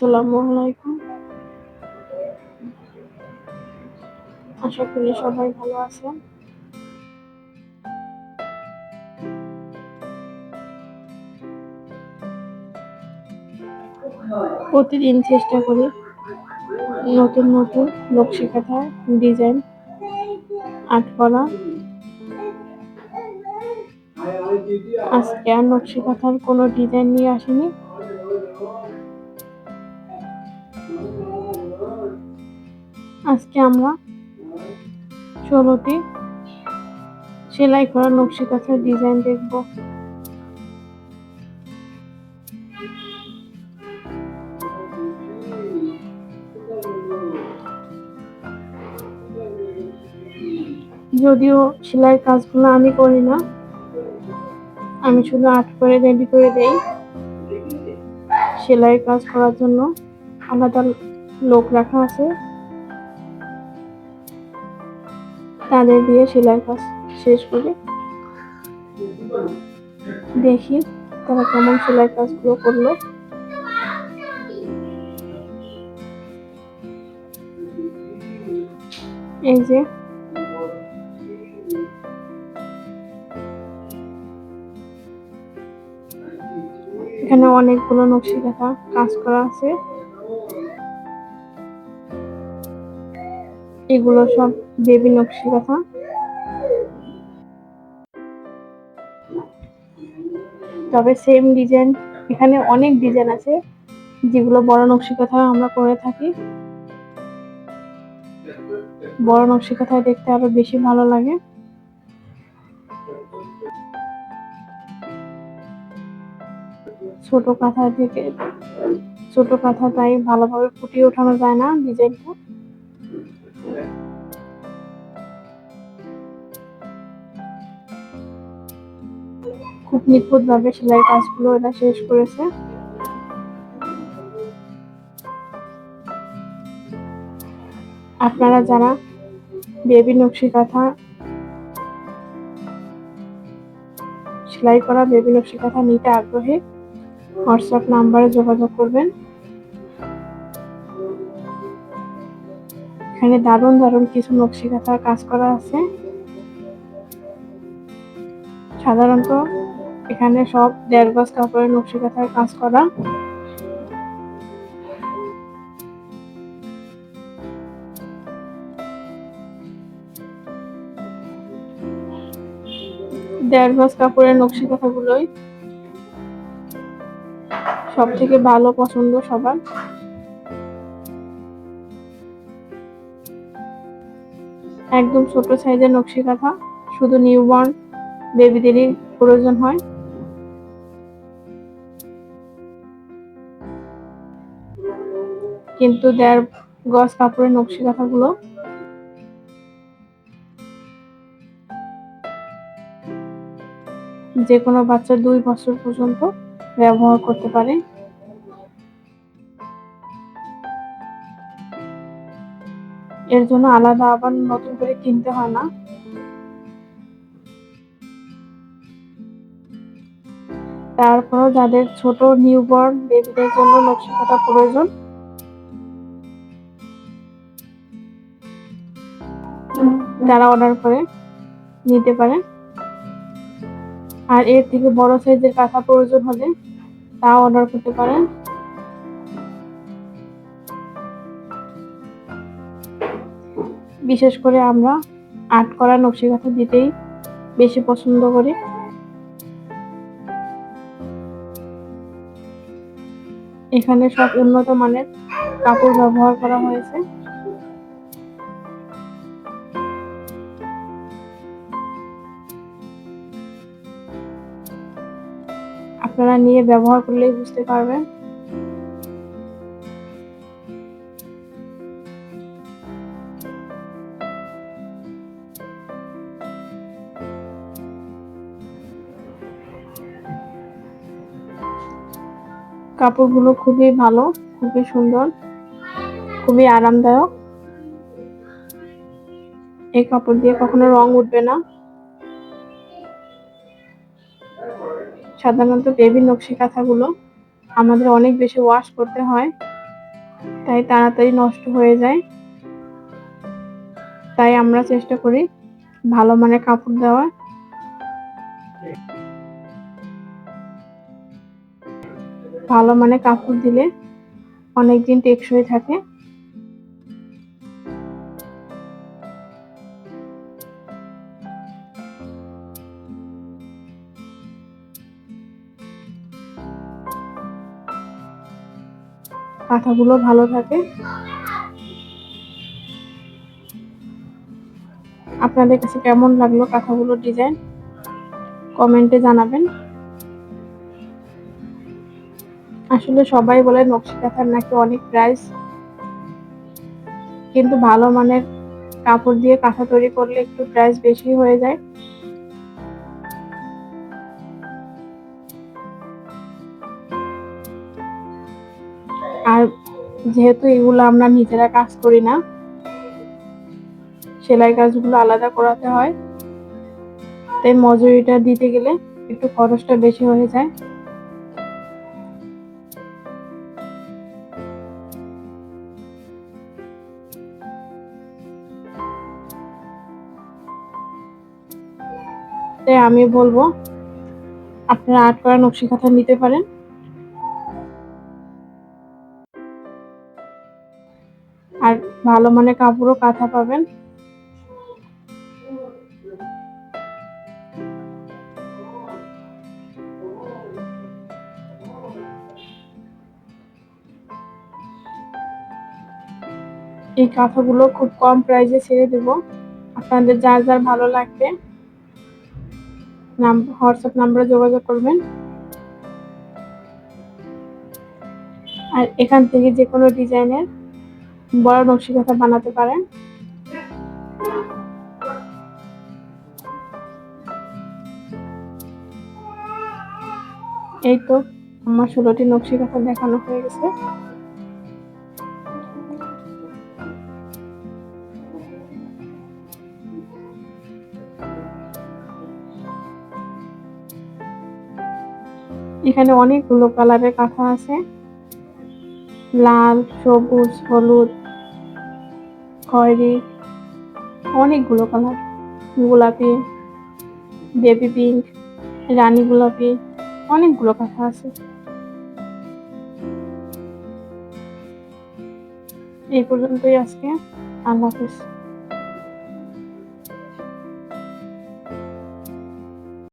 আসসালামু আলাইকুম। আশা করি সবাই ভালো আছেন। প্রতিদিন চেষ্টা করি নতুন নতুন নকশি কাঁথা ডিজাইন, আর্ট করা। আজকে আর নকশি কাঁথার কোনো ডিজাইন নিয়ে আসিনি। আজকে আমরা ষোলোটি সেলাই করা নকশি কাঁথার ডিজাইন দেখব। যদিও সেলাই কাজগুলো আমি করি না, আমি শুধু আর্ট করে রেডি করে দেই। সেলাই কাজ করার জন্য আলাদা লোক রাখা আছে। তাদের দিয়ে সেলাই কাজ শেষ করি দেখি তারা কেমন সেলাই কাজগুলো করল। এই যে এখানে অনেকগুলো নকশি কাঁথা কাজ করা আছে। এগুলো সব বেবি নকশি কাঁথা। তবে সেম ডিজাইন এখানে অনেক ডিজাইন আছে যেগুলো বড় নকশি কাঁথা আমরা করে থাকি। বড় নকশি কাঁথায় দেখতে আরও বেশি ভালো লাগে। ছোট কাঁথা থেকে ছোট কাঁথা তাই ভালোভাবে ফুটিয়ে ওঠানো যায় না ডিজাইনটা খুব নিখুঁত ভাবে সেলাই কাজগুলো এরা শেষ করেছে। আপনারা যারা বেবি নকশি কাঁথা, সেলাই করা বেবি নকশি কাঁথা নিতে আগ্রহী, হোয়াটসঅ্যাপ নাম্বারে যোগাযোগ করবেন। এখানে দারুণ দারুণ কিছু নকশি কাঁথার কাজ করা আছে। সাধারণত এখানে সব দেড় গজ কাপড়ের নকশি কাঁথার কাজ করা। দেড় গজ কাপড়ের নকশি কাঁথাগুলোই সব থেকে ভালো পছন্দ সবার। একদম ছোট সাইজের নকশি কাঁথা, শুধু নিউবর্ন বেবিদেরই প্রয়োজন হয়। কিন্তু দেড় গজ কাপড়ের নকশি কাঁথাগুলো। যে কোনো বাচ্চা দুই বছর পর্যন্ত ব্যবহার করতে পারে। এর জন্য আলাদা আবার নতুন করে কিনতে হয় না। তারপর যাদের ছোট নিউবর্ন বেবিদের জন্য নকশি কাঁথা প্রয়োজন। যারা অর্ডার করে নিতে পারে। আর এর থেকে বড় সাইজের কাঁথা প্রয়োজন হলে তা অর্ডার করতে পারেন বিশেষ করে আমরা আর্ট করা নকশি কাঁথা দিতেই বেশি পছন্দ করি। এখানে সব উন্নত মানের কাপড় ব্যবহার করা হয়েছে। আপনারা নিয়ে ব্যবহার করলেই বুঝতে পারবেন। কাপড়গুলো খুবই ভালো, খুবই সুন্দর, খুবই আরামদায়ক। এই কাপড় দিয়ে কখনো রং উঠবে না। সাধারণত বেবি নকশি কাঁথাগুলো আমাদের অনেক বেশি ওয়াশ করতে হয়, তাই তাড়াতাড়ি নষ্ট হয়ে যায়। তাই আমরা চেষ্টা করি ভালো মানের কাপড় দেওয়ার। ভালো মানে কাপড় দিলে অনেকদিন টেকসই থাকে। কাঁথাগুলো ভালো থাকে। আপনাদের কাছে কেমন লাগল কাঁথাগুলোর ডিজাইন? কমেন্টে জানাবেন। আসলে সবাই বলে নকশি কাঁথার নাকি অনেক প্রাইস কিন্তু ভালো মানের কাপড় দিয়ে কাঁথা তৈরি করলে একটু প্রাইস বেশি হয়ে যায়। আর যেহেতু এগুলো আমরা নিজেরা কাজ করি না, সেলাই কাজগুলো আলাদা করাতে হয়। তাই মজুরিটা দিতে গেলে একটু খরচটা বেশি হয়ে যায়। তাই আমি বলব, আপনারা আর্ট করা নকশি কাঁথা নিতে পারেন। আর ভালো মানের কাপড়ও কাঁথা পাবেন। এই কাঁথাগুলো খুব কম প্রাইসে ছেড়ে দেব। আপনাদের যার যার ভালো লাগবে। হোয়াটসঅ্যাপ নাম্বারে যোগাযোগ করবেন। আর এখান থেকে যে কোনো ডিজাইনের বড় নকশি কাঁথা বানাতে পারেন। এই তো আমার ষোলোটি নকশি কাঁথা দেখানো হয়ে গেছে। এখানে অনেকগুলো কালারের কাঁথা আছে। লাল, সবুজ, হলুদ, খয়েরি, অনেকগুলো কালার। গোলাপি, বেবি পিঙ্ক, রানী গোলাপি, অনেকগুলো কাঁথা আছে। এই পর্যন্তই আজকে। আল্লাহ হাফিজ।